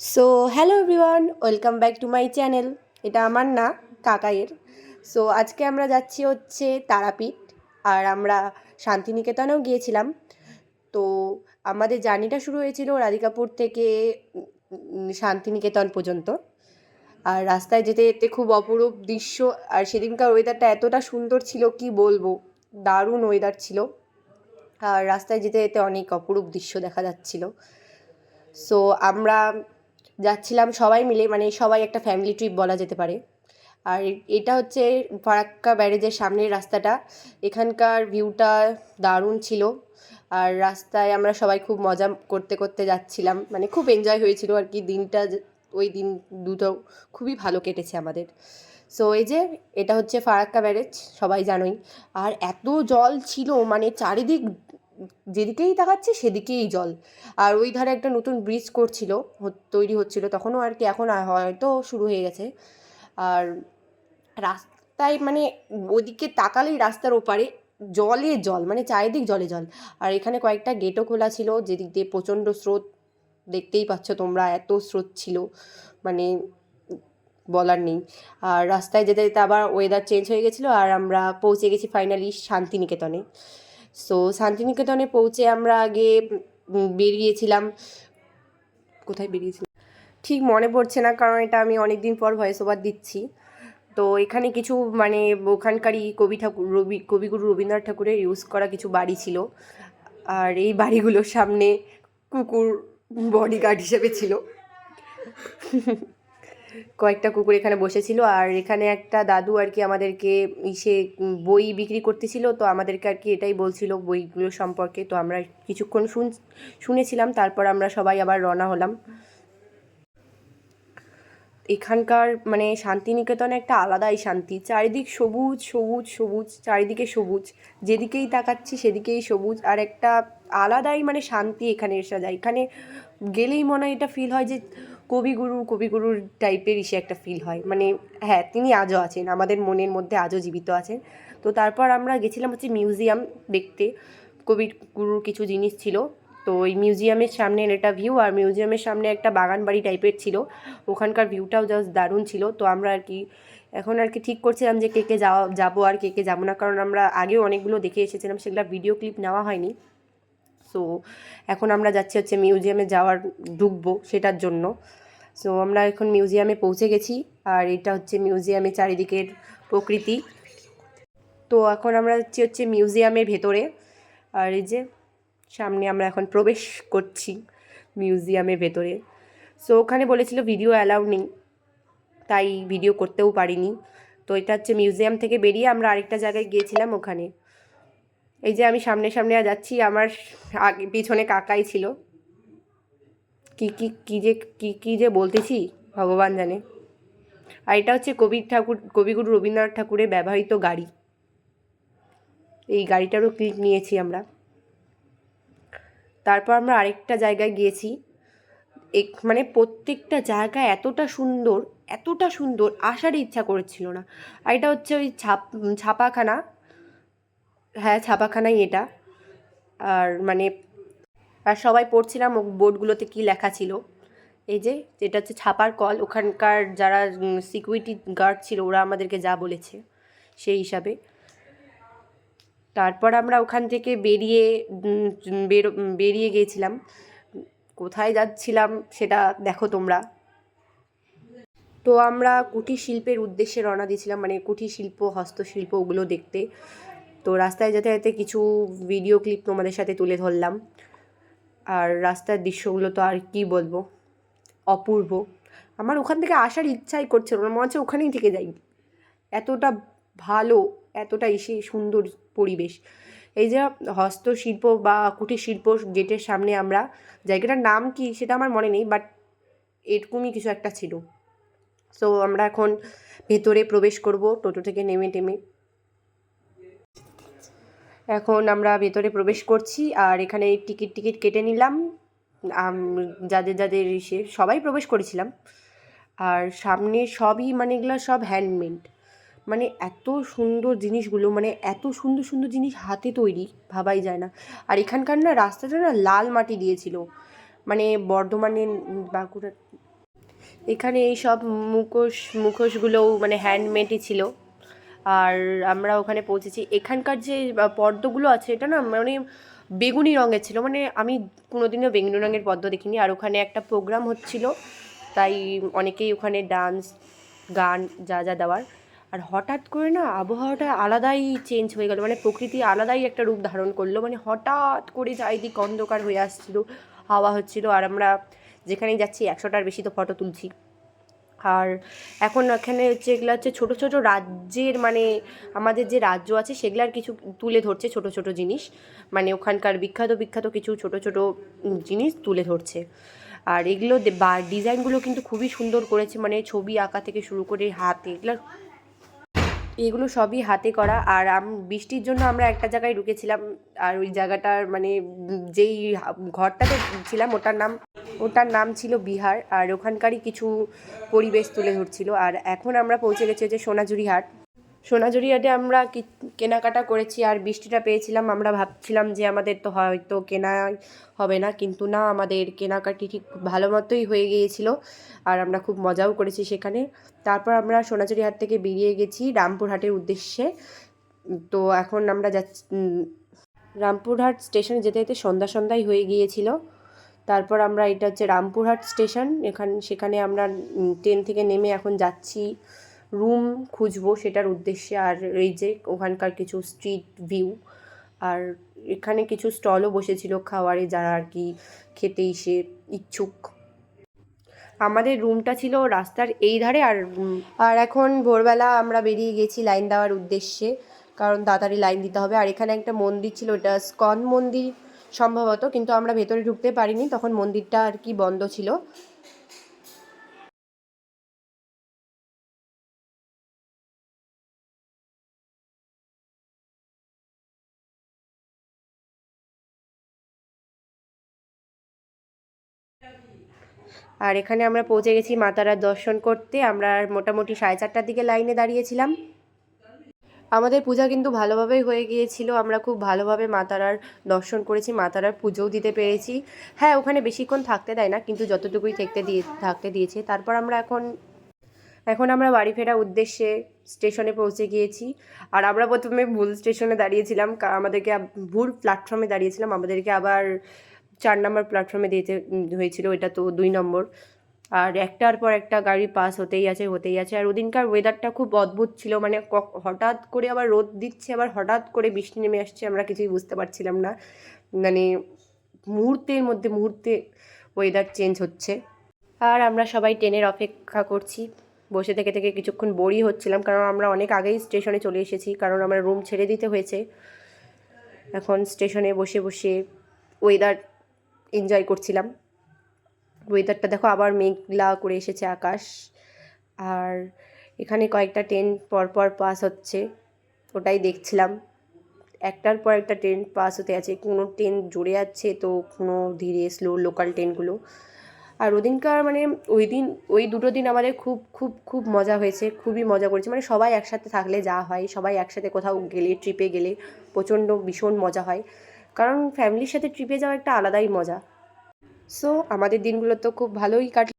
So hello everyone welcome back to my channel এটা আমার না, কাকাইয়ের। সো আজকে আমরা যাচ্ছি হচ্ছে তারাপীঠ, আর আমরা শান্তিনিকেতনেও গিয়েছিলাম। তো আমাদের জার্নিটা শুরু হয়েছিল রাধিকাপুর থেকে শান্তিনিকেতন পর্যন্ত। আর রাস্তায় যেতে যেতে খুব অপরূপ দৃশ্য, আর সেদিনকার ওয়েদারটা এতটা সুন্দর ছিল, কি বলব? দারুণ ওয়েদার ছিল। আর রাস্তায় যেতে যেতে অনেক অপরূপ দৃশ্য দেখা যাচ্ছিল। সো আমরা যাচ্ছিলাম সবাই মিলে মানে সবাই একটা ফ্যামিলি ট্রিপ বলা যেতে পারে। আর এটা হচ্ছে ফারাক্কা ব্যারেজের সামনের রাস্তাটা। এখানকার ভিউটা দারুণ ছিল। আর রাস্তায় আমরা সবাই খুব মজা করতে করতে যাচ্ছিলাম। মানে খুব এনজয় হয়েছিল আর কি। দিনটা ওই দিন দুটো খুবই ভালো কেটেছে আমাদের। সো এই যে, এটা হচ্ছে ফারাক্কা ব্যারেজ, সবাই জানোই। আর এত জল ছিল মানে চারিদিক যেদিকেই তাকাচ্ছি সেদিকেই জল। আর ওই ধারে একটা নতুন ব্রিজ করছিল তৈরি হচ্ছিল। তখনও আর কি এখন হয়তো শুরু হয়ে গেছে। আর রাস্তায় মানে ওদিকে তাকালেই রাস্তার ওপারে জলে জল মানে চারিদিক জলে জল। আর এখানে কয়েকটা গেটও খোলা ছিল, যেদিক দিয়ে প্রচণ্ড স্রোত দেখতেই পাচ্ছ তোমরা, এত স্রোত ছিল। মানে বলার নেই। আর রাস্তায় যেতে যেতে আবার ওয়েদার চেঞ্জ হয়ে গেছিল, আর আমরা পৌঁছে গেছি ফাইনালি শান্তিনিকেতনে। সো শান্তিনিকেতনে পৌঁছে আমরা আগে বেরিয়েছিলাম। কোথায় বেরিয়েছিলাম? ঠিক মনে পড়ছে না, কারণ এটা আমি অনেক দিন পর ভয়েস ওভার দিচ্ছি। তো, এখানে কিছু মানে ওখানকারই কবি ঠাকুর, রবি, কবিগুরু রবীন্দ্রনাথ ঠাকুরের ইউজ করা কিছু বাড়ি ছিল। আর এই বাড়িগুলোর সামনে কুকুর বডিগার্ড হিসেবে ছিল। কয়েকটা কুকুর এখানে বসেছিল আর এখানে একটা দাদু আর কি আমাদেরকে ইসে বই বিক্রি করতেছিল, তো আমাদেরকে আর কি এটাই বলছিল বইগুলো সম্পর্কে। তো আমরা কিছুক্ষণ শুন, শুনেছিলাম, তারপর আমরা সবাই আবার রওনা হলাম। এখানকার মানে শান্তিনিকেতনে একটা আলাদাই শান্তি, চারিদিক সবুজ সবুজ সবুজ, চারিদিকে সবুজ। যেদিকেই তাকাচ্ছি সেদিকেই সবুজ আর একটা আলাদাই মানে শান্তি এখানে এসে যায়। এখানে গেলেই মনে হয় এটা ফিল হয় যে কবিগুরু, কবিগুরুর টাইপের ইসে একটা ফিল হয়। মানে হ্যাঁ তিনি আজও আছেন, আমাদের মনের মধ্যে আজও জীবিত আছেন। তো তারপর আমরা গেছিলাম হচ্ছে মিউজিয়াম দেখতে। কবিগুরুর কিছু জিনিস ছিল। তো ওই মিউজিয়ামের সামনের একটা ভিউ আর মিউজিয়ামের সামনে একটা বাগান বাড়ি টাইপের ছিল। ওখানকার ভিউটাও জাস্ট দারুণ ছিল। তো আমরা আর কি, এখন আর কি ঠিক করছিলাম যে কে কে যাওয়া, যাব আর কে কে যাব না। কারণ আমরা আগেও অনেকগুলো দেখে এসেছিলাম, সেগুলো ভিডিও ক্লিপ নেওয়া হয়নি। সো এখন আমরা যাচ্ছি হচ্ছে মিউজিয়ামে যাওয়ার, ঢুকবো সেটার জন্য। সো আমরা এখন মিউজিয়ামে পৌঁছে গেছি। আর এটা হচ্ছে মিউজিয়ামে চারিদিকের প্রকৃতি। তো এখন আমরা যাচ্ছি হচ্ছে মিউজিয়ামের ভেতরে। আর এই যে, সামনে আমরা এখন প্রবেশ করছি মিউজিয়ামের ভেতরে। সো ওখানে বলেছিল ভিডিও অ্যালাউ নেই। তাই ভিডিও করতেও পারিনি। তো এটা হচ্ছে মিউজিয়াম থেকে বেরিয়ে আমরা আরেকটা জায়গায় গিয়েছিলাম ওখানে। এই যে আমি সামনে সামনে যাচ্ছি, আমার আগে পিছনে কাকাই ছিল। কি কি, কী যে, কি কি যে বলতেছি, ভগবান জানে। আর এটা হচ্ছে কবি ঠাকুর, কবিগুরু রবীন্দ্রনাথ ঠাকুরের ব্যবহৃত গাড়ি। এই গাড়িটারও ক্লিপ নিয়েছি আমরা। তারপর আমরা আরেকটা জায়গায় গিয়েছি। এক মানে প্রত্যেকটা জায়গা এতটা সুন্দর এতটা সুন্দর আসার ইচ্ছা করেছিল না। আর এটা হচ্ছে ওই ছাপ, ছাপাখানা। হ্যাঁ ছাপাখানাই এটা। আর মানে আর সবাই পড়ছিলাম বোর্ডগুলোতে কী লেখা ছিল। এই যে, যেটা হচ্ছে ছাপার কল, ওখানকার যারা সিকিউরিটি গার্ড ছিল, ওরা আমাদেরকে যা বলেছে, সেই হিসাবে। তারপর আমরা ওখান থেকে বেরিয়ে বেরিয়ে গিয়েছিলাম। কোথায় যাচ্ছিলাম সেটা দেখো তোমরা। তো আমরা কুটির শিল্পের উদ্দেশ্যে রওনা দিয়েছিলাম মানে কুটির শিল্প, হস্তশিল্প ওগুলো দেখতে। তো রাস্তায় যেতে যেতে কিছু ভিডিও ক্লিপ তোমাদের সাথে তুলে ধরলাম। আর রাস্তার দৃশ্যগুলো তো আর কি বলব? অপূর্ব। আমার ওখান থেকে আসার ইচ্ছাই করছিল না, মনে হচ্ছে ওখানেই থেকে যাই। এতটা ভালো, এতটা এসে সুন্দর পরিবেশ। এই যে হস্তশিল্প বা কুটির শিল্প গেটের সামনে আমরা, জায়গাটার নাম কি সেটা আমার মনে নেই বাট এরকমই কিছু একটা ছিল। সো আমরা এখন ভেতরে প্রবেশ করব, টোটো থেকে নেমে টেমে। এখন আমরা ভেতরে প্রবেশ করছি আর এখানে টিকিট টিকিট কেটে নিলাম। যাদের যাদের সে সবাই প্রবেশ করেছিলাম। আর সামনে সবই মানে এগুলো সব হ্যান্ডমেড মানে এত সুন্দর জিনিসগুলো মানে এত সুন্দর সুন্দর জিনিস হাতে তৈরি, ভাবাই যায় না। আর এখানকার না রাস্তাটা না লাল মাটি দিয়েছিল। মানে বর্ধমানের বাঁকুড়া এখানে এই সব মুখোশ, মুখোশগুলোও মানে হ্যান্ডমেডই ছিল। আর আমরা ওখানে পৌঁছেছি। এখানকার যে পদ্মগুলো আছে, এটা না মানে বেগুনি রঙের ছিল। মানে আমি কোনোদিনও বেগুনি রঙের পদ্ম দেখিনি। আর ওখানে একটা প্রোগ্রাম হচ্ছিল, তাই অনেকেই ওখানে ডান্স গান যা যা দেওয়ার। আর হঠাৎ করে না আবহাওয়াটা আলাদাই চেঞ্জ হয়ে গেল। মানে প্রকৃতি আলাদাই একটা রূপ ধারণ করল। মানে হঠাৎ করে চারিদিক অন্ধকার হয়ে আসছিল, হাওয়া হচ্ছিল। আর আমরা যেখানেই যাচ্ছি, একশোটার বেশি তো ফটো তুলছি। আর এখন এখানে হচ্ছে এগুলো হচ্ছে ছোটো ছোটো রাজ্যের মানে আমাদের যে রাজ্য আছে সেগুলার কিছু তুলে ধরছে ছোটো ছোটো জিনিস। মানে ওখানকার বিখ্যাত বিখ্যাত কিছু ছোটো ছোটো জিনিস তুলে ধরছে। আর এগুলো বা ডিজাইনগুলো কিন্তু খুবই সুন্দর করেছে। মানে ছবি আঁকা থেকে শুরু করে হাতে এগুলো এগুলো সবই হাতে করা। আর বৃষ্টির জন্য আমরা একটা জায়গায় ঢুকেছিলাম। আর ওই জায়গাটার মানে যেই ঘরটাতে ছিলাম, ওটার নাম ওটার নাম ছিল বিহার, আর ওখানকারই কিছু পরিবেশ তুলে ধরছিল। আর এখন আমরা পৌঁছে গেছি যে সোনাঝুরি হাট। সোনাঝুরি হাটে আমরা কেনাকাটা করেছি আর বৃষ্টিটা পেয়েছিলাম। আমরা ভাবছিলাম যে আমাদের তো হয়তো কেনা হবে না, কিন্তু না, আমাদের কেনাকাটি ঠিক ভালো মতোই হয়ে গিয়েছিল, আর আমরা খুব মজাও করেছি সেখানে। তারপর আমরা সোনাঝুরি হাট থেকে বেরিয়ে গেছি রামপুরহাটের উদ্দেশ্যে। তো এখন আমরা যাচ্ছি রামপুরহাট স্টেশনে যেতে যেতে সন্ধ্যা সন্ধ্যাই হয়ে গিয়েছিল। তারপর আমরা এটা হচ্ছে রামপুরহাট স্টেশন। এখান, সেখানে আমরা ট্রেন থেকে নেমে এখন যাচ্ছি। রুম খুঁজবো সেটার উদ্দেশ্যে। আর এই যে ওখানকার কিছু স্ট্রিট ভিউ। আর এখানে কিছু স্টলও বসেছিল খাওয়ারে যারা আর কি খেতে এসে ইচ্ছুক। আমাদের রুমটা ছিল রাস্তার এই ধারে আর আর এখন ভোরবেলা আমরা বেরিয়ে গেছি লাইন দেওয়ার উদ্দেশ্যে। কারণ তাড়াতাড়ি লাইন দিতে হবে। আর এখানে একটা মন্দির ছিল, ওটা স্কন মন্দির। সম্ভবত, কিন্তু আমরা ভেতরে ঢুকতে পারিনি, তখন মন্দিরটা আর কি বন্ধ ছিল। আর এখানে আমরা পৌঁছে গেছি মাতারার দর্শন করতে। আমরা মোটামুটি সাড়ে চারটার দিকে লাইনে দাঁড়িয়েছিলাম। আমাদের পূজা কিন্তু ভালোভাবেই হয়ে গিয়েছিল। আমরা খুব ভালোভাবে মাতারার দর্শন করেছি মাতারার পুজোও দিতে পেরেছি। হ্যাঁ ওখানে বেশিক্ষণ থাকতে দেয় না কিন্তু যতটুকুই থাকতে দিয়ে থাকতে দিয়েছে। তারপর আমরা এখন এখন আমরা বাড়ি ফেরা উদ্দেশ্যে স্টেশনে পৌঁছে গিয়েছি। আর আমরা প্রথমে ভুল স্টেশনে দাঁড়িয়েছিলাম আমাদেরকে ভুল প্ল্যাটফর্মে দাঁড়িয়েছিলাম। আমাদেরকে আবার চার নম্বর প্ল্যাটফর্মে উম, হয়েছিল এটা তো দুই নম্বর। আর একটার পর একটা গাড়ি পাস হতেই আছে হতেই আছে। আর ওদিনকার ওয়েদারটা খুব অদ্ভুত ছিল মানে হঠাৎ করে আবার রোদ দিচ্ছে, আবার হঠাৎ করে বৃষ্টি নেমে আসছে, আমরা কিছুই বুঝতে পারছিলাম না। মানে মুহূর্তের মধ্যে মুহূর্তে ওয়েদার চেঞ্জ হচ্ছে। আর আমরা সবাই ট্রেনের অপেক্ষা করছি। বসে থেকে থেকে কিছুক্ষণ বোরই হচ্ছিলাম, কারণ আমরা অনেক আগেই স্টেশনে চলে এসেছি, কারণ আমার রুম ছেড়ে দিতে হয়েছে। এখন স্টেশনে বসে বসে ওয়েদার এনজয় করছিলাম। ওয়েদারটা দেখো আবার মেঘলা করে এসেছে আকাশ। আর এখানে কয়েকটা ট্রেন পরপর পাস হচ্ছে, ওটাই দেখছিলাম। একটার পর একটা ট্রেন পাস হতে আছে কোনো ট্রেন জোরে যাচ্ছে তো কোনো ধীরে স্লো লোকাল ট্রেনগুলো আর ওদিনকার মানে ওই দিন, ওই দুটো দিন আমাদের খুব খুব খুব মজা হয়েছে, খুবই মজা করেছে। মানে সবাই একসাথে থাকলে যা হয়, সবাই একসাথে কোথাও গেলে ট্রিপে গেলে প্রচণ্ড ভীষণ মজা হয়। কারণ ফ্যামিলির সাথে ট্রিপে যাওয়া একটা আলাদাই মজা। সো আমাদের দিনগুলো তো খুব ভালোই কাট